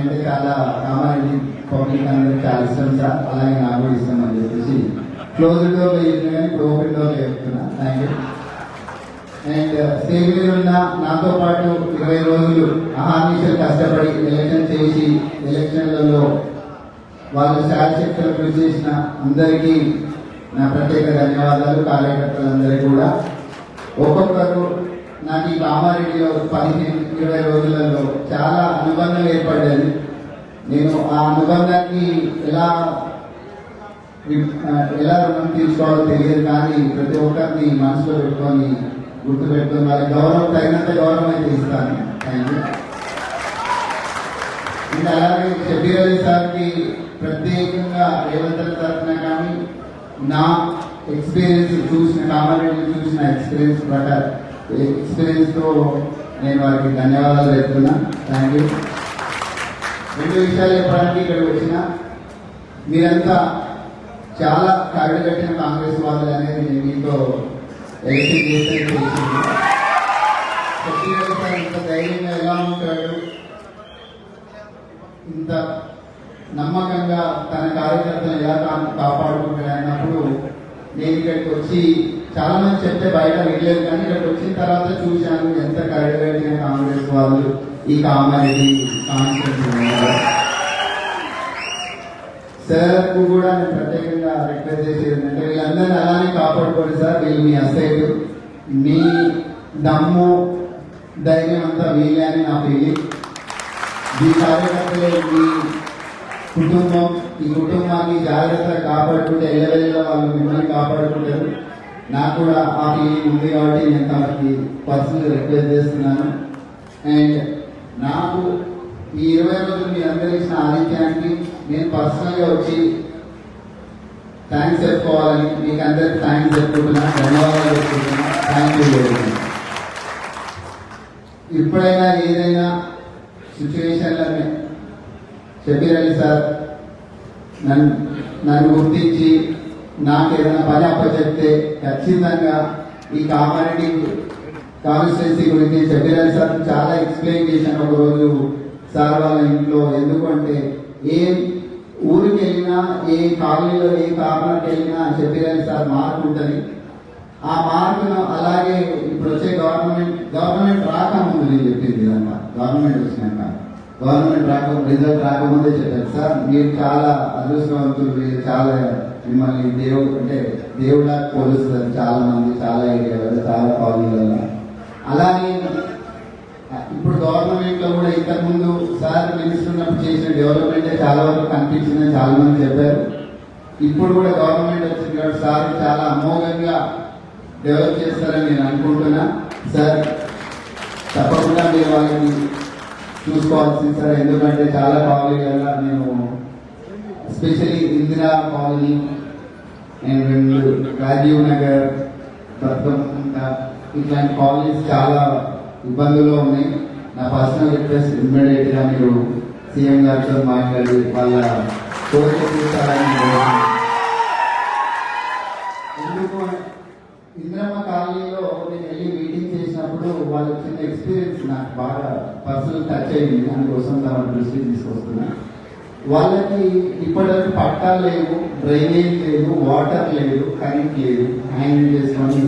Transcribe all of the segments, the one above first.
మీరంటే చాలా కామారెడ్డి పబ్లిక్ అందరికి చాలా ఇష్టం సార్. అలాగే నాకు కూడా ఇష్టం అని చెప్పేసి క్లోజ్ డోర్ చెప్పిన కానీ ఇప్పుడు ఓపెన్ డోర్ చెప్తున్నా. థ్యాంక్ యూ అండ్ స్టేజ్ ఉన్న నాతో పాటు ఇరవై రోజులు అహార్నిషలు కష్టపడి ఎలక్షన్ చేసి ఎలక్షన్లలో వాళ్ళు శాశక్తులు కృషి చేసిన అందరికీ నా ప్రత్యేక ధన్యవాదాలు కార్యకర్తలందరికీ కూడా. ఒక్కొక్కరు నాకు ఈ కామారెడ్డిలో పదిహేను ఇరవై రోజులలో చాలా అనుబంధం ఏర్పడ్డది నేను ఆ అనుబంధాన్ని ఎలా ఎలా రుణం తీర్చుకోవాలో తెలియదు కానీ ప్రతి ఒక్కరిని మనసులో పెట్టుకొని గుర్తు పెట్టుకొని వాళ్ళ గౌరవం తగినంత గౌరవం అయితే ఇస్తాను. థ్యాంక్ యూ ఇంకా అలాగే షబీర్ అలీ సార్కి ప్రత్యేకంగా రేవంత్ రెడ్డి తరఫున కానీ నా ఎక్స్పీరియన్స్ చూసిన కామారెడ్డి చూసిన ఎక్స్పీరియన్స్ ప్రకారం ఎక్స్పీరియన్స్తో నేను వారికి ధన్యవాదాలు చెప్తున్నా. థ్యాంక్ యూ రెండు విషయాలు చెప్పడానికి ఇక్కడికి వచ్చిన. మీరంతా చాలా కరడు కట్టిన కాంగ్రెస్ వాళ్ళు అనేది నేను మీతో ఎలక్షన్ చేస్తే తెలిసింది. సార్ ఇంత ధైర్యంగా ఎలా ఉంటాడు? ఇంత నమ్మకంగా తన కార్యకర్తను ఎలా కాపాడుకుంటాడు అన్నప్పుడు నేను ఇక్కడికి వచ్చి చాలా మంది చెప్తే బయట వీడియోలు కానీ ఇక్కడ వచ్చిన తర్వాత చూశాను ఎంత కరడుగట్టిన కాంగ్రెస్ వాళ్ళు ఈ కామారెడ్డి కాన్స్టిట్యూన్సీ సార్కు కూడా నేను ప్రత్యేకంగా రిక్వెస్ట్ చేసేది ఏంటంటే వీళ్ళందరినీ అలానే కాపాడుకోండి సార్ వీళ్ళు మీ అసైడ్ మీ దమ్ము ధైర్యం అంతా వీళ్ళే అని నా ఫీలింగ్ ఈ కార్యకర్తలే మీ కుటుంబం ఈ కుటుంబాన్ని జాగ్రత్తగా కాపాడుకుంటే ఎల్లవెల్ల వాళ్ళు మిమ్మల్ని కాపాడుకుంటారు. నాకు కూడా ఆ ఫీలింగ్ ఉంది కాబట్టి నేను తనకి పర్సనల్ రిక్వెస్ట్ చేస్తున్నాను. అండ్ నాకు ఈ ఇరవై రోజులు మీ అందరూ ఇచ్చిన నేను పర్సనల్గా వచ్చి థ్యాంక్స్ చెప్పుకోవాలని మీకు అందరికి థ్యాంక్స్ చెప్పుకుంటున్నాను ధన్యవాదాలు చెప్పుకుంటున్నాను థ్యాంక్ యూ ఇప్పుడైనా ఏదైనా సిచ్యువేషన్లనే షబీర్ అలీ సార్. నన్ను నన్ను గుర్తించి నాకు ఏదైనా పని అప్పచెప్తే ఖచ్చితంగా ఈ కామారెడ్డి కాన్స్టిట్యున్సీ గురించి షబీర్ సార్ చాలా ఎక్స్ప్లెయిన్ చేశాను ఒకరోజు సార్ వాళ్ళ ఇంట్లో. ఎందుకంటే ఏ ఊరికి వెళ్ళినా ఏ కాలనీలో ఏ కార్నర్కి వెళ్ళినా షబీర్ సార్ మార్పు ఉంటుంది. ఆ మార్పును అలాగే ఇప్పుడు వచ్చే గవర్నమెంట్ గవర్నమెంట్ రాకముందు నేను చెప్పింది ఇదంతా. గవర్నమెంట్ వచ్చినాక. గవర్నమెంట్ రాక రిజల్ట్ రాకముందే చెప్పారు సార్. మీరు చాలా అదృష్టవంతులు మీరు చాలా మిమ్మల్ని దేవుడు అంటే దేవుడా పోలుస్తారు చాలా మంది చాలా ఏరియాలలో చాలా కాలనీలలో అలానే ఇప్పుడు గవర్నమెంట్లో కూడా ఇంతకుముందు సార్ మినిస్టర్ ఉన్నప్పుడు చేసిన డెవలప్మెంట్ చాలా వరకు కనిపించిందని చాలా మంది చెప్పారు. ఇప్పుడు కూడా గవర్నమెంట్ వచ్చిన కాబట్టి సార్ చాలా అమోఘంగా డెవలప్ చేస్తారని నేను అనుకుంటున్నా. సార్ తప్పకుండా మీరు వాళ్ళని చూసుకోవాల్సింది సార్. ఎందుకంటే చాలా కాలనీలలో నేను స్పెషల్లీ ఇందిరా కాలనీ అండ్ రెండు రాజీవ్ నగర్ దత్తకుంట ఇట్లాంటి కాలనీస్ చాలా ఇబ్బందుల్లో ఉన్నాయి. నా పర్సనల్ రిక్వెస్ట్ ఇమ్మీడియట్గా మీరు సీఎం గారితో మాట్లాడి వాళ్ళ కోరిక తీర్చాలని ఎందుకు ఇంద్రమ్మ కాలనీలో నేను వెళ్ళి మీటింగ్ చేసినప్పుడు వాళ్ళ చిన్న ఎక్స్పీరియన్స్ నాకు బాగా పర్సనల్ టచ్ అయింది. దానికోసం తమ దృష్టికి తీసుకొస్తున్నాను వాళ్ళకి ఇప్పటివరకు పట్టాలు లేవు డ్రైనేజ్ లేదు వాటర్ లేదు కరెంట్ లేదు హ్యాండిల్ చేసుకొని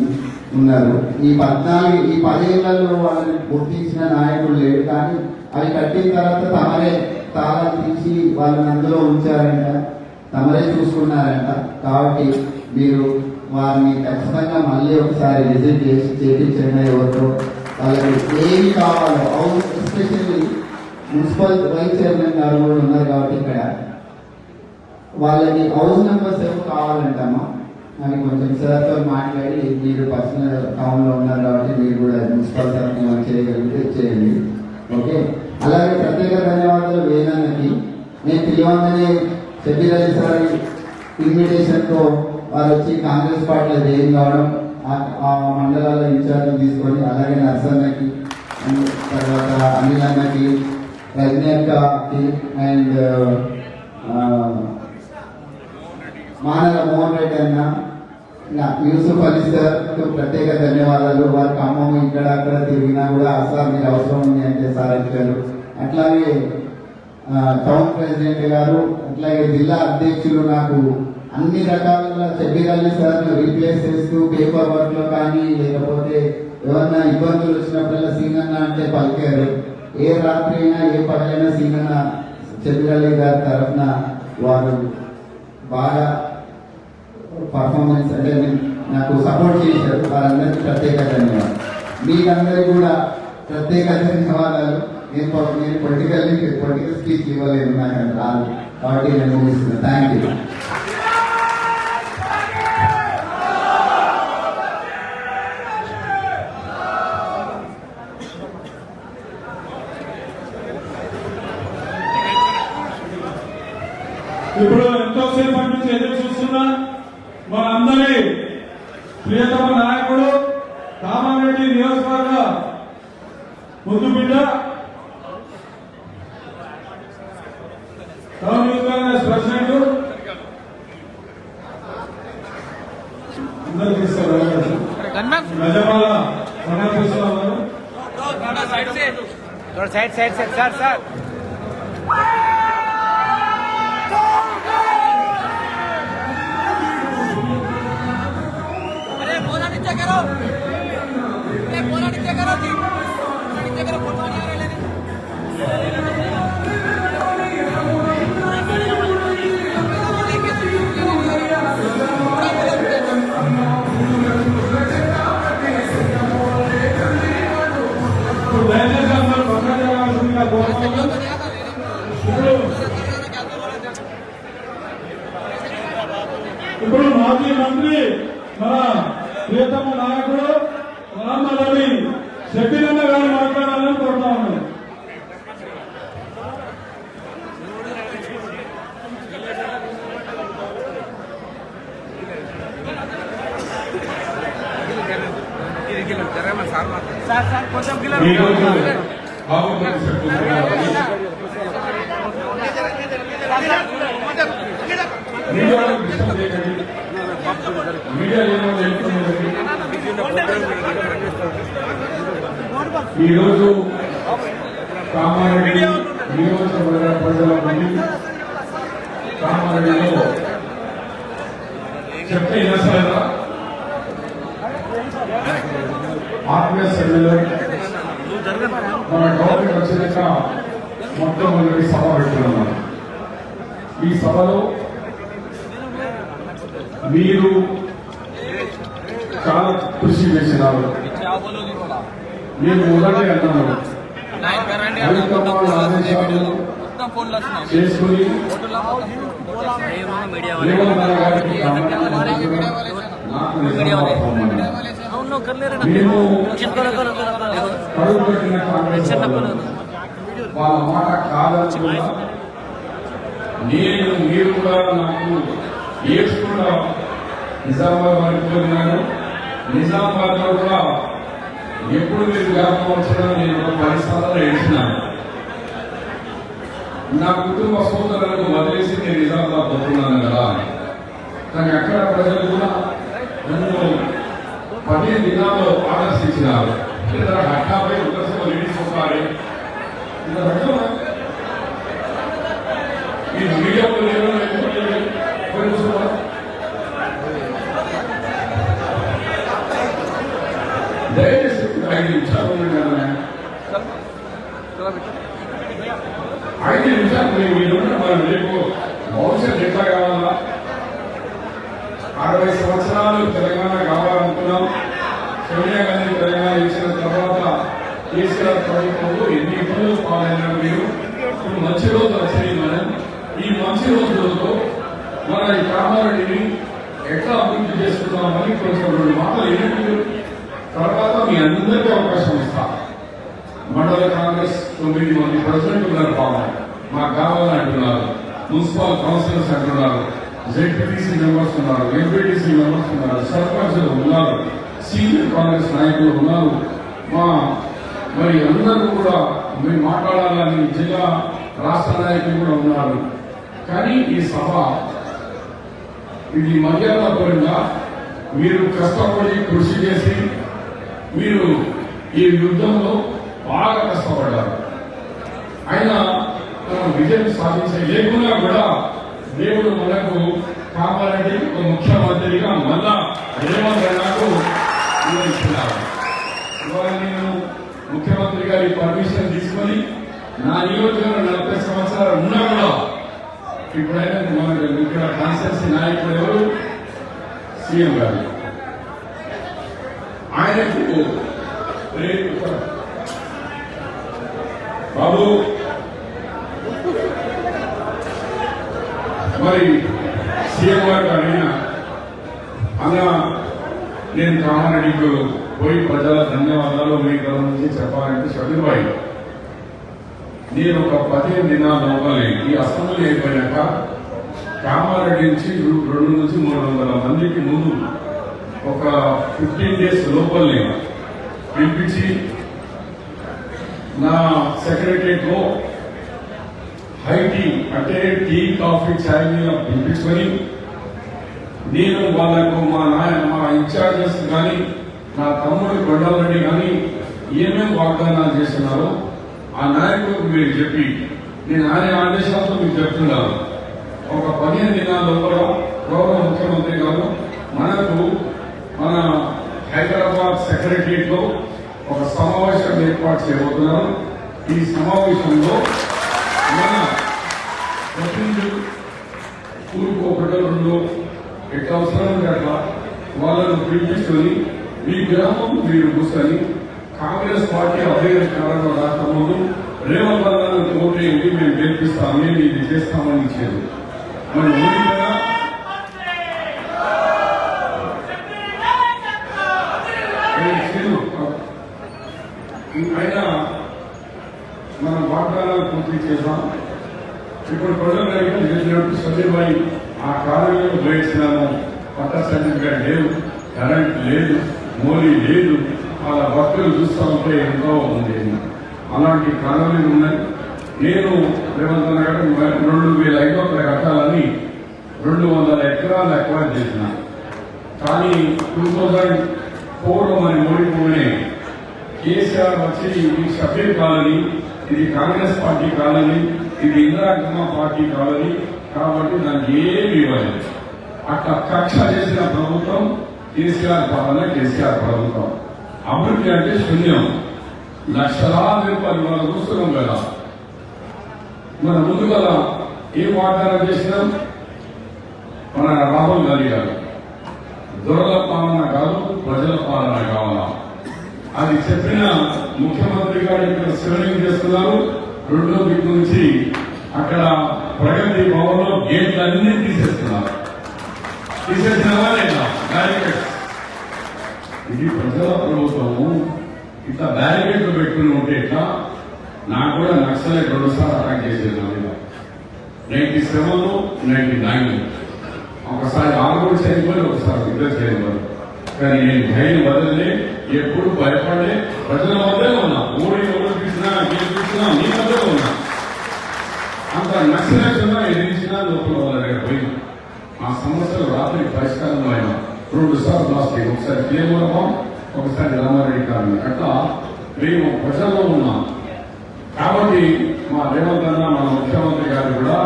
ఉన్నారు. ఈ పద్నాలుగు ఈ పదేళ్ళలో వాళ్ళని గుర్తించిన నాయకుడు లేడు కానీ అవి కట్టిన తర్వాత తమరే తాళం తీసి వాళ్ళని అందులో ఉంచారంట తమరే చూసుకున్నారంట. కాబట్టి మీరు వారిని ఖచ్చితంగా మళ్ళీ ఒకసారి విజిట్ చేసి చేపించండి ఎవరితో. వాళ్ళకి ఏమి కావాలో ఎస్పెషల్లీ మున్సిపల్ వైస్ చైర్మన్ గారు కూడా ఉన్నారు కాబట్టి ఇక్కడ. వాళ్ళకి హౌస్ నెంబర్స్ ఏమో కావాలంటమ్మా. అని కొంచెం సార్తో మాట్లాడి మీరు పర్సనల్ టౌన్లో ఉన్నారు కాబట్టి మీరు కూడా మున్సిపల్ తరఫున చేయగలిగితే చేయండి. ఓకే? అలాగే ప్రత్యేక ధన్యవాదాలు వేదానికి. నేను పిలవంగానే చెప్పిరాజు సార్ ఇన్విటేషన్తో వారు వచ్చి కాంగ్రెస్ పార్టీలో జైన్ కావడం ఆ- మండలాల ఇన్ఛార్జ్ తీసుకొని అలాగే నర్సన్నకి తర్వాత అనిల్ అన్నకి రజనీ అండ్ మానవ మోహన్ రెడ్డి అన్న. నా యూసుఫ్ అలీ సార్ ప్రత్యేక ధన్యవాదాలు. వారి ఖమ్మం ఇక్కడ అక్కడ తిరిగినా కూడా సార్ మీరు అవసరం ఉంది అంటే సార్ ఇచ్చారు. అట్లాగే టౌన్ ప్రెసిడెంట్ గారు అట్లాగే జిల్లా అధ్యక్షులు నాకు అన్ని రకాల షబీర్ సార్ రీప్లేస్ చేస్తూ పేపర్ వర్క్లో కానీ లేకపోతే ఎవరన్నా ఇబ్బందులు వచ్చినప్పుడల్లా సింగన్న అంటే పలికారు. ఏ రాత్రి అయినా ఏ పగలైనా సింగన్న షబీర్ గారి తరఫున వారు బాగా పర్ఫార్మెన్స్ అంటే నాకు సపోర్ట్ చేశారు. వారందరికీ ప్రత్యేక ధన్యవాదాలు. మీకందరికీ కూడా ప్రత్యేక ధన్యవాదాలు. నేను నేను పొలిటికల్ పొలిటికల్ స్పీచ్ ఇవ్వలేదు నాకు రాదు. కాబట్టి నేను ముగిస్తున్నాను థ్యాంక్ యూ ఇప్పుడు ఎంతోసేపు సేపటి నుంచి ఎదురు చూస్తున్నా మన అందరి ప్రియతమ నాయకుడు కామారెడ్డి నియోజకవర్గ ముందు బిడ్డ town youth president side side sir sir منتم نا کون سنگا ఈ రోజు బాబుపల్లి శక్తులు మీడియా వాళ్ళకి డిస్టర్బ్ చేయకండి. మీడియా ఏమో తెలుపుతున్నది. ఈరోజు కామారెడ్డి నియోజకవర్గ ప్రజల మంది కామారెడ్డిలో చెప్తే వినసలేదా ఆత్మీయ సభ్యులు మన గవర్నమెంట్ వచ్చినాక మొట్టమొదటి సభ పెట్టుకున్నాం. ఈ సభలో మీరు చాలా కృషి చేసినారు. నేను మొదటి అన్నాను ఆదేశాలు చేసుకుని రేవంత్ అన్న మాట కాదనుకున్నా నేను మీరు కూడా నాకు ఏడ్చుకుంటా. నిజామాబాద్ వరకు వెళ్ళినాను నిజామాబాద్లో కూడా ఎప్పుడు మీరు జ్ఞాపకం వచ్చినా నేను పది సార్లు ఏడ్చినాను. నా కుటుంబ సోదరులకు వదిలేసి నేను నిజామాబాద్ తప్పున్నాను కదా. కానీ అక్కడ ప్రజలు కూడా నన్ను పదిహేను జిల్లాల్లో ఆర్డర్స్ ఇచ్చినారు ఇద్దరు హట్టాపై ఉదర్శన లేడీస్ ఒకసారి. ఇద్దరు హట్టం ఈ మీడియాలో లేరు దయచేసి ఐదు నిమిషాలు ఉండండి ఐదు నిమిషాలు మీరు మీరు మనం రేపు భవిష్యత్ ఎట్లా కావాలా? అరవై సంవత్సరాలు తెలంగాణ సోనియా గాంధీ ప్రయోగాలు ఇచ్చిన తర్వాత కేసీఆర్ ప్రభుత్వంలో ఎన్ని ఇబ్బందులు పాలైనా మీరు. ఇప్పుడు మంచి రోజు వచ్చినాయి మనం ఈ మంచి రోజులతో మన ఈ కామారెడ్డిని ఎట్లా అభివృద్ధి చేసుకుందామని కొంచెం రెండు మాటలు ఏంటి తర్వాత మీ అందరికీ అవకాశం ఇస్తా. మండల కాంగ్రెస్ తొమ్మిది మంది ప్రెసిడెంట్ ఉన్నారు పాపం మాకు కావాలని అంటున్నారు మున్సిపల్ కౌన్సిలర్స్ అంటున్నారు జెడ్పీటీసీ మెంబర్స్ ఉన్నారు. ఎంపీటీసీ మెంబర్స్ ఉన్నారు. సర్పంచ్ ఉన్నారు. సీనియర్ కాంగ్రెస్ నాయకులు ఉన్నారు. మా మరి అందరూ కూడా మేము మాట్లాడాలని జిల్లా రాష్ట్ర నాయకులు కూడా ఉన్నారు. కానీ ఈ సభ ఇది మర్యాదపరంగా మీరు కష్టపడి కృషి చేసి మీరు ఈ యుద్ధంలో బాగా కష్టపడ్డారు. అయినా మనం విజయం సాధించే లేకుండా కూడా దేవుడు మనకు కామారెడ్డి ఒక ముఖ్యమంత్రిగా మళ్ళా రేవంత్ నాకు ఇచ్చినారు ఇవాళ నేను ముఖ్యమంత్రి గారి పర్మిషన్ తీసుకొని నా నియోజకవర్గం నలభై సంవత్సరాలు ఉన్నా కూడా ఇప్పుడైనా మనకు ఇక్కడ కాన్స్టెన్సీ నాయకుడు ఎవరు? సీఎం గారు. ఆయనకు బాబు. మరి సీఎం గారు అడిగిన అన్న నేను కామారెడ్డికి పోయి ప్రజల ధన్యవాదాలు మీ తరఫు నుంచి చెప్పాలంటే షబీర్ నేను ఒక పదిహేను దినాలు లోపలే ఈ అసెంబ్లీ అయిపోయాక కామారెడ్డి నుంచి రెండు నుంచి మూడు వందల మందికి ముందు ఒక ఫిఫ్టీన్ డేస్ లోపలనే పిలిపించి నా secretariat high tea high tea అంటే టీ కాఫీ ఛాయ్ మీద పిలిపించుకొని నేను వాళ్ళకు మా నాయన మా ఇన్ఛార్జెస్ కానీ నా తమ్ముడు కొండలరెడ్డి కానీ ఏమేమి వాగ్దానాలు చేస్తున్నారో ఆ నాయకులకు మీరు చెప్పి నేను ఆయన ఆదేశాలతో మీకు చెప్తున్నాను. ఒక పదిహేను దినాల లోపల గౌరవ ముఖ్యమంత్రి గారు మనకు మన హైదరాబాద్ సెక్రటరీలో ఒక సమావేశం ఏర్పాటు చేయబోతున్నారు. ఈ సమావేశంలో మన ప్రతినిధులు ఊరికి ఒకటో రెండు ఎట్లా అవసరం ఉంటే అట్లా వాళ్ళను పిలిపించుకొని మీ గ్రామం మీరు కూర్చొని కాంగ్రెస్ పార్టీ అభ్యర్థి రాష్ట్ర ముందు రేవంత్ వర్గాలను ఓటేయండి మేము గెలిపిస్తాం మేము ఇది చేస్తామని ఇచ్చేది మన ఓడిపోయినా అయినా మనం వాగ్దానాలు పూర్తి చేసాం ఇప్పుడు ప్రజలు రైతులు చేసినట్టు సంజయ్ ఆ కాలంలో ఉపయోగిస్తున్నాము పట్ట సర్టిఫికేట్ లేదు కరెంట్ లేదు మోలీ లేదు. వాళ్ళ భక్తులు చూస్తూ ఉంటే ఎంతో ఉంది అలాంటి కాలనీలు ఉన్నాయి నేను రేవంత్ నగర్ రెండు వేల ఐదు వందల కట్టాలని రెండు వందల ఎకరాలు అక్వైర్ చేసిన. కానీ టూ థౌజండ్ ఫోర్లో మరి ఓడిపోయినే కేసీఆర్ వచ్చి ఇది షబీర్ కాలనీ ఇది కాంగ్రెస్ పార్టీ కాలనీ ఇది ఇందిరాగ్రమ పార్టీ కాలనీ కాబట్టి దానికి ఏమి ఇవ్వలేదు. అట్లా కక్ష చేసిన ప్రభుత్వం కేసీఆర్ పాలన కేసీఆర్ ప్రభుత్వం. అభివృద్ధి అంటే శూన్యం. లక్షలాది రూపాయలు మనం చూస్తున్నాం కదా. మన ముందు కదా ఏం వాగ్దానం చేసినాం? మన రాహుల్ గాంధీ గారు. దొరల పాలన కాదు ప్రజల పాలన కావాలా? అది చెప్పిన ముఖ్యమంత్రి గారు ఇక్కడ శ్రేణి చేస్తున్నారు. రెండో దిక్కు నుంచి అక్కడ ప్రగతి భవన్లో గేట్లన్నీ తీసేస్తున్నారు. తీసేసినావా లేదా బ్యారికేడ్స్ ఇది ప్రజల ప్రభుత్వము. ఇట్లా బ్యారికేడ్లు పెట్టుకుని ఉంటే ఇట్లా నాకు కూడా నక్సలే రెండుసార్లు అటాక్ చేసేది నా మీద. Ninety seven ninety nine. ఒకసారి ఆరుగురు చనిపోయి ఒకసారి ఇద్దరు చనిపోయి కానీ నేను భయం వదలలే ఎప్పుడు భయపడలే. ప్రజల మధ్య ఉన్నా. ఊరి ఎవరు చూసినా నేను చూసినా నీ మధ్య ఉన్నా. అంత నక్సలైట్గా ఎదిరించినా లోపల వాళ్ళ దగ్గర పోయి ఆ సమస్యలు రాత్రి పరిష్కారం అయిన రెండు సార్లు లాస్ట్ ఒకసారి కేవలం ఒకసారి రామారెడ్డి గారిని అట్లా మేము ప్రజల్లో ఉన్నాం. కాబట్టి మా రేవంత్ అన్న మన ముఖ్యమంత్రి గారు కూడా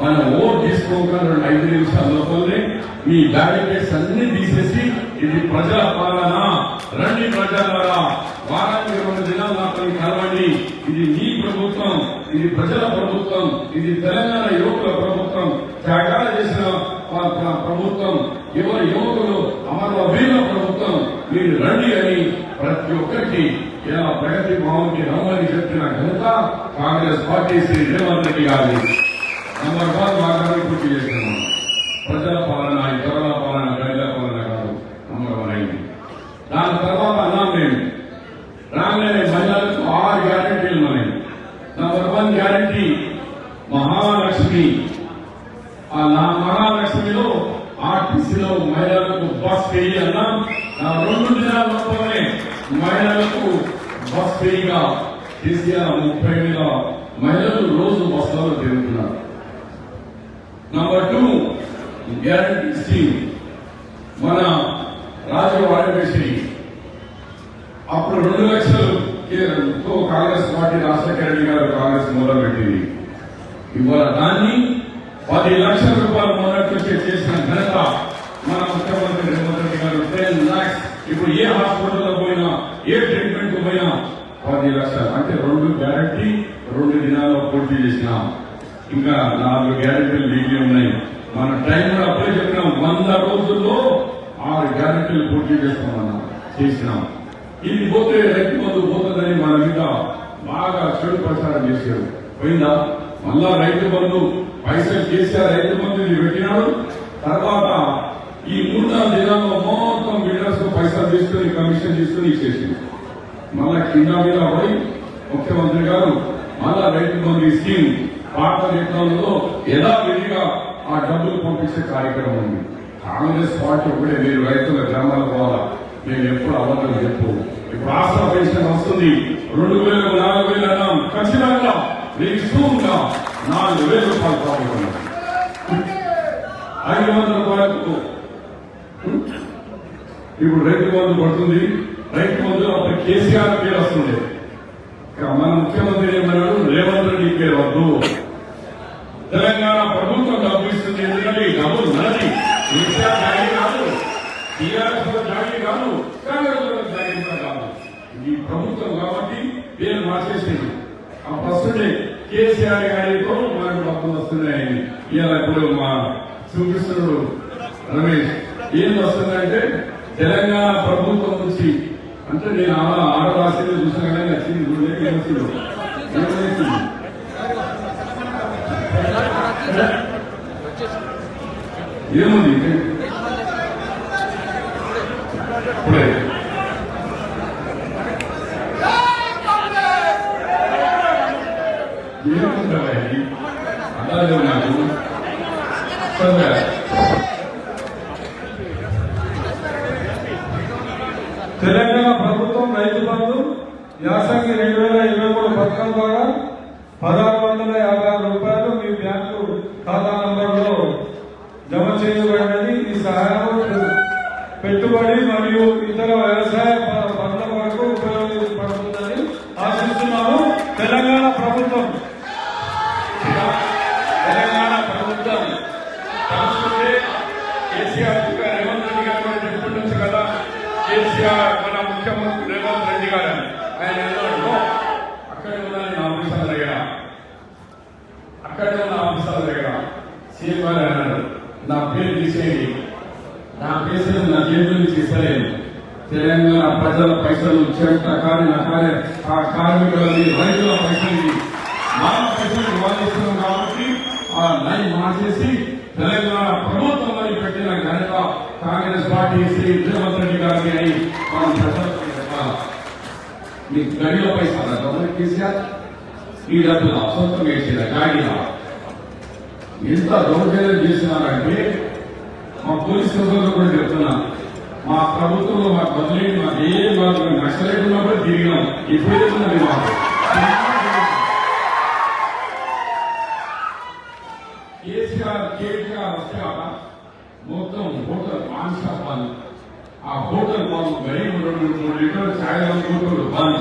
మన ఓట్ తీసుకోకుండా ఐదు నిమిషాల లోపలనే మీ బ్యారికేడ్స్ అన్ని తీసేసి ఇది ప్రజల పాలన. రండి ప్రజలారా. వారానికి రెండు దినాల మాత్రం కలవండి ఇది మీ ప్రభుత్వం ఇది ప్రజల ప్రభుత్వం ఇది తెలంగాణ యువకుల ప్రభుత్వం. త్యాగాలు చేసిన ప్రభుత్వం ఎవరి యువకులు అమర వీరుల ప్రభుత్వం. మీరు రండి అని ప్రతి ఒక్కరికి ఇలా ప్రగతి భవన్కి రమ్మని చెప్పిన ఘనత కాంగ్రెస్ పార్టీ శ్రీ రేవంత్ రెడ్డి గారి. నంబర్ వన్ వాగ్దానం పూర్తి చేస్తున్నాం ప్రజల పాలన ఇతరుల పాలన ప్రజల పాలన కాదు నంబర్ వన్ అయింది దాని తర్వాత అన్నాం మేము రాగానే మహిళలకు ఆరు గ్యారెంటీ నా రెండు దినాల లోపలనే మహిళలకు బస్ ఫ్రీగా కేసీఆర్ ముప్పై వేల మహిళలు రోజు బస్సులలో తిరుగుతున్నారు నంబర్ టూ గ్యారంటీ స్కీమ్ మన రాజవాడవేశ్వరి అప్పుడు రెండు లక్షలు కాంగ్రెస్ పార్టీ రాజశేఖర రెడ్డి గారు కాంగ్రెస్ మొదలుపెట్టింది ఇవాళ దాన్ని పది లక్షల రూపాయలు మొదటి చేసిన ఘనత మన ముఖ్యమంత్రి రేవంత్ రెడ్డి గారు టెన్ లాక్స్. ఇప్పుడు ఏ హాస్పిటల్లో పోయినా ఏ ట్రీట్మెంట్ పోయినా పది లక్షలు. అంటే రెండు గ్యారంటీ రెండు దినాల్లో పూర్తి చేసినాం. ఇంకా నాలుగు గ్యారెంటీలు మిగిలి ఉన్నాయి. మన టైం కూడా అప్పుడే చెప్పినాం. వంద రోజుల్లో ఆరు గ్యారెంటీలు పూర్తి చేస్తామన్నా చేసినాం. ఇది పోతే రైతు మందు పోతుందని మన మీద బాగా చెడు ప్రచారం చేశారు పోయిందా మళ్ళా రైతు బంధు పైసలు చేశారు రైతు బంధు ఇది పెట్టినాడు తర్వాత ఈ మూడు నాలుగు దినాల్లో మొత్తం బిల్డర్స్ పైసలు తీసుకుని కమిషన్ తీసుకుని ఇచ్చేసింది మళ్ళా కింద మీద పోయి ముఖ్యమంత్రి గారు మళ్ళా రైతు బంధు స్కీమ్ పాత ఎలా యథావిధిగా ఆ డబ్బులు పంపించే కార్యక్రమం ఉంది కాంగ్రెస్ పార్టీ ఒకటే మీరు రైతుల గ్రామాల ద్వారా మేము ఎప్పుడు అబద్ధం చెప్పు ఇప్పుడు ఆసరా పెన్షన్ వస్తుంది. రెండు వేలు నాలుగు వేలు అన్నాం. ఖచ్చితంగా నేను ఇస్తూ ఉంటా. నాలుగు వేల రూపాయలు కావాలి ఐదు వందల రూపాయలకు ఇప్పుడు రైతు బంధు పడుతుంది. రైతు బంధు అప్పుడు కేసీఆర్ పేరు వస్తుంది. మన ముఖ్యమంత్రి ఏమన్నాడు రేవంత్ రెడ్డి పేరు వద్దు. తెలంగాణ ప్రభుత్వం డబ్బు ఇస్తుంది. ఎందుకంటే ఈ డబ్బు ఉన్నది. కేసీఆర్ కాదు టీఆర్ఎస్ జాయిన్ కాదు కాంగ్రెస్ జాయిన్ కూడా కాదు. ఈ ప్రభుత్వం కాబట్టి పేరు మార్చేసింది. ఆ ఫస్ట్ కేసీఆర్ గారితో మనకు డబ్బులు వస్తున్నాయని ఇలా ఇప్పుడు మా శ్రీకృష్ణుడు రమేష్. ఏం వస్తుందంటే తెలంగాణ ప్రభుత్వం నుంచి అంటే నేను ఆడ ఆడ రాసేది చూసిన కానీ నచ్చింది. చూడలేదు ఏముంది ఇప్పుడే ఏముంటావా ఇది? అర్థాలు నాకు చదివా తెలంగాణ ప్రభుత్వం రైతు బంధు యాసంగి రెండు వేల ఇరవై మూడు పథకం ద్వారా పదహారు వందల యాభై ఆరు రూపాయలు మీ బ్యాంకు ఖాతా నంబర్లో జమ చేయబడినది ఈ సహాయం పెట్టుబడి మరియు ఇతర వ్యవసాయ ప- పనుల వరకు ఉపయోగపడుతుందని ఆశిస్తున్నాము తెలంగాణ ప్రభుత్వం తెలంగాణ ప్రభుత్వం తలుచుకుంటే కేసీఆర్ గారు రేవంత్ రెడ్డి గారు కూడా చెప్పుకుంటుంది కదా కేసీఆర్ మన ముఖ్యమంత్రి రేవంత్ రెడ్డి గారు ఆయన ఎన్నో అక్కడ ఉన్న నేను ఆఫీసర్ల దగ్గర. అక్కడ ఉన్న ఆఫీసర్ల దగ్గర. సీఎం గారు అన్నారు నా పేరు తీసేయండి. నా పేరు నా జేబుల నుంచి ఇస్తలేదు తెలంగాణ ప్రజల పైసలు చెట్ట కారిన కార్య ఆ కార్మికులని రైతుల పైసలు మా పైసలు ఇవ్వాల్సిస్తున్నాం కాబట్టి ఆ లైన్ మార్చేసి తెలంగాణ ప్రభుత్వం అని ఘనంగా కాంగ్రెస్ పార్టీ శ్రీ విజయవంత్ రెడ్డి గారికి అని మనం ప్రజలకు చెప్పాలి మీకు గడిలో పైసలు కేసీఆర్ ఈ డబ్బులు సొంతం వేసిన గాడిలా ఎంత దౌర్జన్యం చేసినారంటే మా పోలీస్ సోదరులు కూడా చెప్తున్నా మా ప్రభుత్వంలో మాకు బదిలీ మాకు ఏ మాకు నష్టలేకుండా కూడా తిరిగినాం. ఇప్పుడే ఉన్నది మాకు. కేసీఆర్ కేటీఆర్ వస్తే మొత్తం హోటల్ పాన్ షాప్ బంద్ ఆ హోటల్ బంద్ గరీబ్ రెండు మూడు లీటర్లు ఛాయ్ హోటల్ బంద్.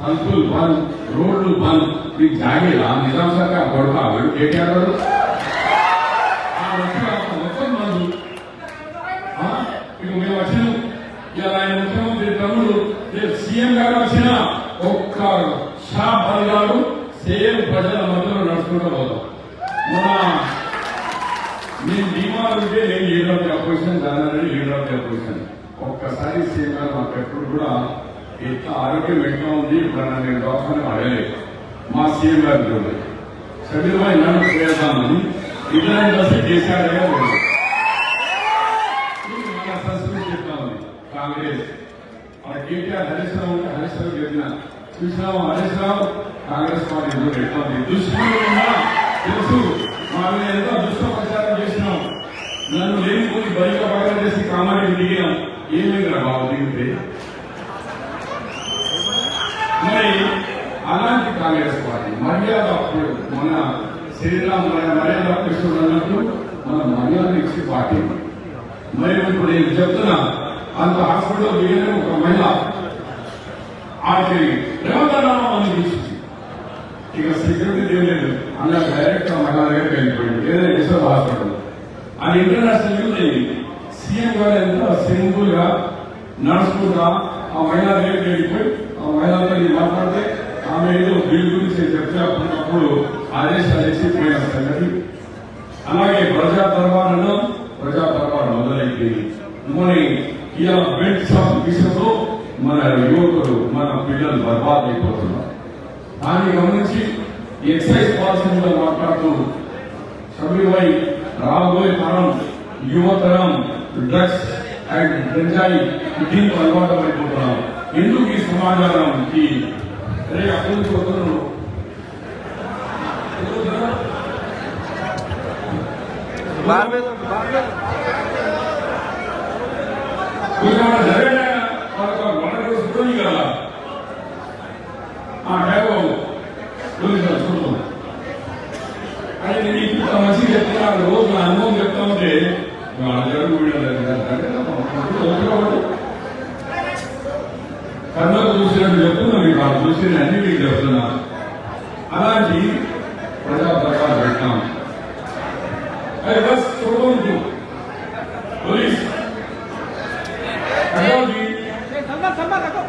సంతులు బంద్. రోడ్లు బంద్. మీకు జాగేలా నిజాం సర్కార్ గొడవ వీడు కేటీఆర్ గారు మొత్తం బంద్. ఇక మేము వచ్చినాం. ఇలా ఆయన ముఖ్యమంత్రి తమ్ముడు సీఎం గారు వచ్చిన ఒక్క షా గారు సేమ్ ప్రజల మధ్యలో నడుచుకుంటూ పోతాం. మన నేను బీమార్ ఉంటే నేను లీడర్ ఆఫ్ ది అపోజిషన్ దాని లీడర్ ఆఫ్ ది అపోజిషన్ ఒక్కసారి సీఎం గారు మాకు ఎప్పుడు కూడా ఎంత ఆరోగ్యం ఎట్లా ఉంది ఇప్పుడు నేను డాక్టర్ని అడగలేదు మా సీఎం గారు చూడలేదు షబీర్బాయి నన్ను చేద్దామని ఇద్దరు కలిసి కేసీఆర్ గారు వెళ్ళారు. ఇది మన సంస్కృతి చెప్తా ఉంది కాంగ్రెస్ మన కేటీఆర్ హరీష్ రావు ఉంటే హరీష్ రావు చెప్పిన చూసినాము హరీష్ రావు కాంగ్రెస్ పార్టీ ఎదురు ఎట్లా ఉంది దుష్టులు ఉన్నా తెలుసు మా మీద ఎంతో దుష్ట ప్రచారం చేసినాం. నన్ను లేని పోయి బయట పక్కన చేసి కామారెడ్డి దిగినాం. ఏమైంది బాబు దిగితే. మరి అలాంటి కాంగ్రెస్ పార్టీ మర్యాద మన శ్రీరామ్ మర్యాద కృష్ణుడు అన్నట్టు మన మర్యాద ఇచ్చే పార్టీ. మరి ఇప్పుడు నేను చెప్తున్నా అంత హాస్పిటల్ దిగిన ఒక మహిళ ఆడికి రేవంత్ అన్న ఇక సెక్యూరిటీ లేదు. అందులో డైరెక్ట్గా మహిళా దగ్గరికి ఏదైనా ఇష్టం హాస్పిటల్ అది ఇంటర్నేషనల్ యూత్ అయింది సీఎం గారు ఎంత? సింపుల్గా నడుచుకుంటా ఆ మహిళా దగ్గరికి వెళ్ళిపోయి ఆ మహిళతో నేను మాట్లాడితే ఆమె ఏదో బిల్ గురించి చెప్తే అప్పుడు ఆదేశాలు ఇచ్చి పోయిన సంగతి అలాగే ప్రజా దర్బారును ప్రజా దర్బారు మొదలైపోయింది మరి ఇలా బెల్ట్ షాప్ విషయంలో మన యువకులు మన పిల్లలు బర్బాద్ అయిపోతున్నారు దాన్ని గమనించి ఈ ఎక్సైజ్ పాలసీ మీద మాట్లాడుతూ సభ్యులై రాబోయే తరం యువతరం డ్రగ్స్ అండ్ గంజాయి దీంతో అలవాటు అయిపోతున్నాం ఎందుకు ఈ సమాజానికి రే అప్పుడు పోతున్నాను బార్బెల్ బార్బెల్ కొంచెం జరిగిన మనకు శుభ్రం కదా ఆ డైవ పోలీసులు చూద్దాం అని నేను ఇంత మంచిగా చెప్తున్నా రోజు నా అనుభవం చెప్తా ఉంటే వాళ్ళ జరుగు కళ్ళకు చూసినట్టు చెప్తున్నా మీకు వాళ్ళు చూసిన అన్ని మీకు చెప్తున్నా అలాంటి ప్రజా దర్బార్ పెట్టాం అది బస్ చూడడం పోలీస్ రెండవది సంబర్ సంబర్ రకో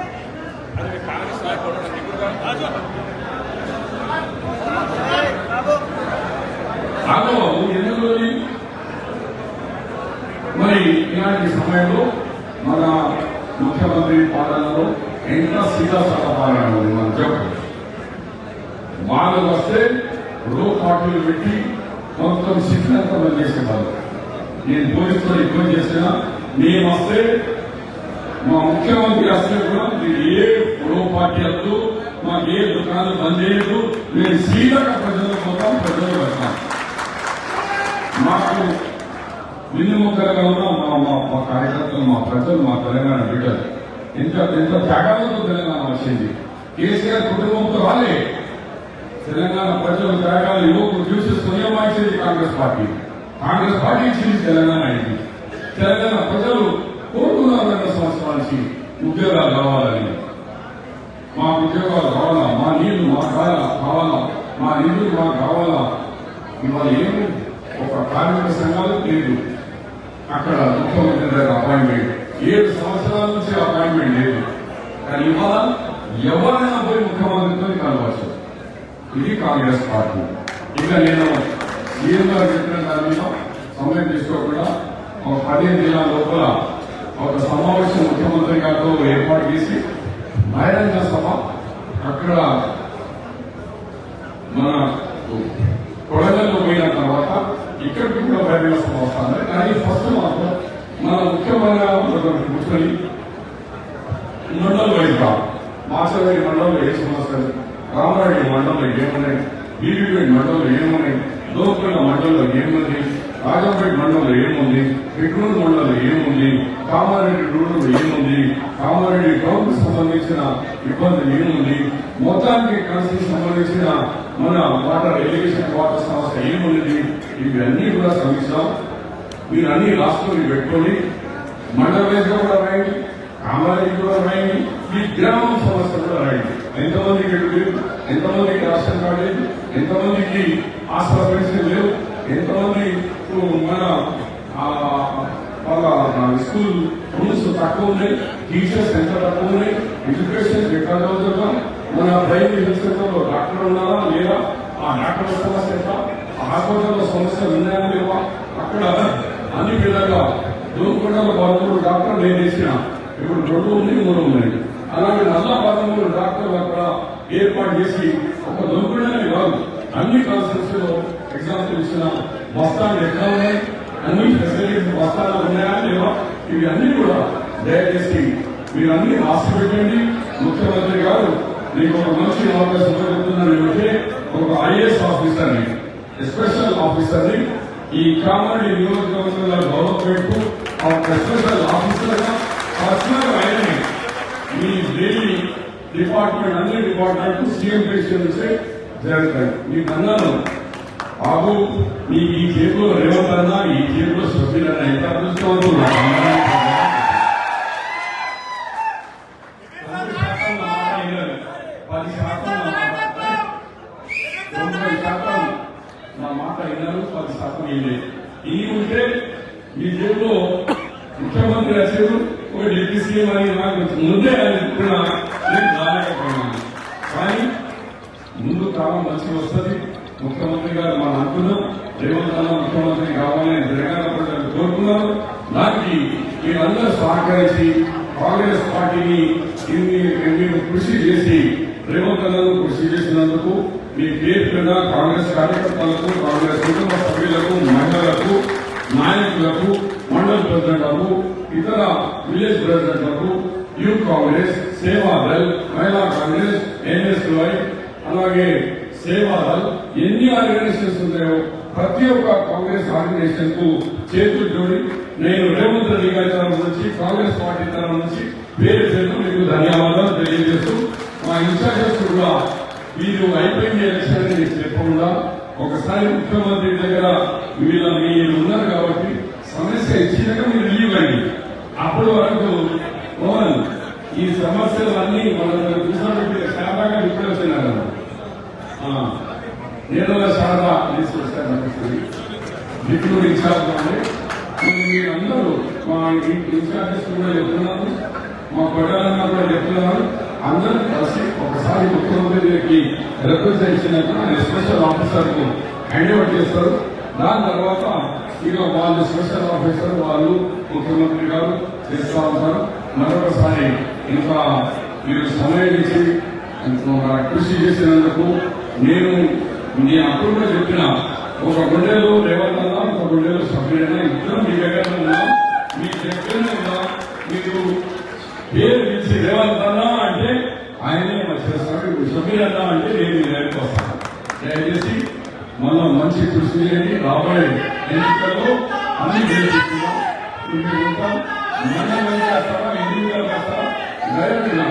రాఘబాబు ఎందుకు రోజు మరి ఇలాంటి సమయంలో మన ముఖ్యమంత్రి పాలనలో ఎంత సీతాసత పాలన ఉంది మనం చెప్పు. వాళ్ళు వస్తే రో పార్టీలు పెట్టి మొత్తం శిక్షణంతా చేసేవాళ్ళు. నేను పోలీసులో ఇబ్బంది చేసినా నేను వస్తే మా ముఖ్యమంత్రి వస్తే కూడా మీరు ఏ రో పార్టీ వద్దు మాకు ఏ దుకాణాలు బంద్ చేయదు నేను సీదాగా ప్రజల కోసం ప్రజలు పెడతాను మాకు విన్నుముక్కలుగా ఉన్న. మా మా మా కార్యకర్తలు మా ప్రజలు మా తెలంగాణ బిడ్డలు ఎంత ఎంత త్యాగాలతో తెలంగాణ వచ్చింది. కేసీఆర్ కుటుంబంతో రాలే. తెలంగాణ ప్రజలు త్యాగాలు యువకులు చూసి స్వయమాయించేది కాంగ్రెస్ పార్టీ. కాంగ్రెస్ పార్టీ ఇచ్చింది తెలంగాణ అయింది. తెలంగాణ ప్రజలు కోరుకున్నారు రెండు సంవత్సరాల నుంచి ఉద్యోగాలు కావాలని మా ఉద్యోగాలు కావాలా మా నీళ్ళు మా కావాలా కావాలా మా నిధులు మాకు కావాలా ఇవాళ ఏమి? ఒక కార్మిక సంఘాలు లేదు. అక్కడ ముఖ్యమంత్రి గారి అపాయింట్మెంట్ ఏడు సంవత్సరాల నుంచి అపాయింట్మెంట్ లేదు. కానీ ఇవాళ ఎవరైనా పోయి ముఖ్యమంత్రితో కలవచ్చు. ఇది కాంగ్రెస్ పార్టీ. ఇక నేను సీఎం గారు చెప్పిన దాని మీద సమయం తీసుకోకుండా ఒక పదిహేను దినాల లోపల ఒక సమావేశం ముఖ్యమంత్రి గారితో ఏర్పాటు చేసి బహిరంగ సభ అక్కడ మన కొడగల్లో పోయిన తర్వాత ఇక్కడికి కూడా బహిరంగ సభ కానీ ఫస్ట్ మాత్రం మన ముఖ్యమంత్రి కూర్చొని మండలం వైద్య మాసవేడి మండలంలో ఏ సమస్యలు రామరాడి మండలంలో ఏమున్నాయి? బీబీపీ మండలంలో ఏమున్నాయి? లోపల మండలంలో ఏముంది? రాజంపేట మండలంలో ఏముంది? పెట్రోల్ మండలంలో ఏముంది? కామారెడ్డి రూరల్ ఏముంది? కామారెడ్డి టౌన్ సంబంధించిన ఇబ్బందులు ఏముంది? మొత్తానికి కలిసి సంబంధించిన మన వాటర్ ఎడ్యుకేషన్ వాటర్ సంస్థ ఏముంది ఇవన్నీ కూడా సమీక్షాం మీరు అన్ని రాష్ట్రాలు పెట్టుకొని మండల కూడా రాయండి కామారెడ్డి కూడా రాయండి ఈ గ్రామం సమస్య కూడా రాయండి. ఎంతమందికి ఎడుగు ఎంతమందికి రాష్ట్రం కార్డు ఎంతమందికి ఆస్పత్రి లేవు? ఎంతమంది మన వాళ్ళ స్కూల్ రూమ్స్ తక్కువ ఉన్నాయి టీచర్స్ ఎంత తక్కువ ఉన్నాయి ఎడ్యుకేషన్ ఎక్కడ చదువుతున్నాం మన ప్రైవేట్ హెల్త్ సెంటర్లో డాక్టర్ ఉన్నారా లేదా ఆ డాక్టర్ సమస్య ఎంత ఆ హాస్పిటల్లో సమస్యలు ఉన్నాయా లేవా అక్కడ అన్ని విధంగా దూరుకొండల బాధితులు డాక్టర్ నేను వేసిన ఇప్పుడు రెండు ఉంది మూడు ఉన్నాయి. అలాగే నల్ల బాధితులు డాక్టర్లు అక్కడ ఏర్పాటు చేసి ఒక దూరకుండానే కాదు అన్ని కాన్స్టిట్యూషన్లో ఎగ్జాంపుల్ ఇచ్చిన బస్తాలు ఎట్లా ఉన్నాయి అన్ని ఫెసిలిటీస్ బస్తాలు ఉన్నాయా లేవా? ఇవి అన్ని కూడా దయచేసి మీరు అన్ని రాసి పెట్టండి. ముఖ్యమంత్రి గారు నీకు ఒక మంచి అవకాశం చెప్తున్నాను ఏమంటే ఒక ఐఏఎస్ ఆఫీసర్ని స్పెషల్ ఆఫీసర్ని ఈ కామారెడ్డి నియోజకవర్గంలో డెవలప్మెంట్ ఆ స్పెషల్ ఆఫీసర్గా పర్సనల్ ఆయననే మీ డైలీ డిపార్ట్మెంట్ అన్ని డిపార్ట్మెంట్ సీఎం పేషెంట్ జరుగుతాయి. మీకు అన్నాను బాబు మీ ఈ జేబులో రేవంత్ అన్న ఈ జేబులో సభ్యులు అన్న. ఎంత అదృష్టవంతులు పది శాతం నా మాట తొంభై శాతం నా మాట విన్నారు పది శాతం ఇల్లే ఇవి ఉంటే మీ ముఖ్యమంత్రి అసలు ఒక డిప్యూటీ సీఎం అని నాకు ముందే నేను రాలేకపోయినాను కానీ ముందు కాలం మంచి వస్తుంది ముఖ్యమంత్రి గారు మనం అనుకున్నాం రేవంత్ అన్న ముఖ్యమంత్రి కావాలని తెలంగాణ ప్రజలు కోరుకున్నారు దానికి మీరందరూ సహకరించి కాంగ్రెస్ పార్టీని ఇన్ని కృషి చేసి రేవంత్ అన్నను కృషి చేసినందుకు మీ పేరు కాంగ్రెస్ కార్యకర్తలకు కాంగ్రెస్ కుటుంబ సభ్యులకు మహిళలకు నాయకులకు మండల ప్రెసిడెంట్లకు ఇతర village ప్రెసిడెంట్లకు youth Congress Sevadal Mahila Congress NSUI అలాగే సేవాదల్ ఎన్ని ఆర్గనైజేషన్స్ ఉన్నాయో ప్రతి ఒక్క కాంగ్రెస్ ఆర్గనైజేషన్కు చేతులు జోడి నేను రేవంత్ రెడ్డి గారి తరఫు నుంచి కాంగ్రెస్ పార్టీ తరఫు నుంచి పేరు పేరు మీకు ధన్యవాదాలు తెలియజేస్తూ మా ఇన్ఛార్జెస్ కూడా మీరు అయిపోయింది ఎలక్షన్ అని చెప్పకుండా ఒకసారి ముఖ్యమంత్రి దగ్గర వీళ్ళ మీరు ఉన్నారు కాబట్టి సమస్య ఇచ్చినాక మీరు రిలీవ్ అయ్యింది అప్పటి వరకు మోహన్ ఈ సమస్యలన్నీ మనం మన చూసినట్టు శారదాగా ఇప్పుడే వచ్చినారు నేను శారద తీసుకొచ్చారు ఇప్పుడు ఇన్ఛార్జ్ మీరందరూ మా ఇన్ఛార్జెస్ కూడా చెప్తున్నారు మా పడాలన్నా కూడా చెప్తున్నారు. అందరూ కలిసి ఒకసారి ముఖ్యమంత్రి రిప్రజెంట్ స్పెషల్ ఆఫీసర్కు హ్యాండ్ ఓవర్ చేస్తారు. దాని తర్వాత ఇక వాళ్ళు స్పెషల్ ఆఫీసర్ వాళ్ళు ముఖ్యమంత్రి గారు చేస్తా ఉంటారు. మరొకసారి ఇంకా మీరు సమయం ఇచ్చి కృషి చేసినందుకు నేను నేను అప్పుడు చెప్పిన ఒక గుండెలు రేవంత్ అన్నా ఒక గుండెలు సభ్యులైనా ఇద్దరు మీ దగ్గర ఉన్నా. మీ దగ్గర ఉన్నా. మీకు పేరు పిలిచి రేవంత్ అన్నా అంటే ఆయనే వచ్చేస్తాడు సభ్యులు అన్నా అంటే నేను మీ దగ్గరికి వస్తాను. దయచేసి మళ్ళా మంచి కృషి చేయండి రాబోయే ఎన్నికల్లో అన్ని గెలుచుకుందాం ఇప్పుడు ఉంటాం మన మంచి వస్తారా ఎన్నికలు వస్తారా డైరెక్ట్ నా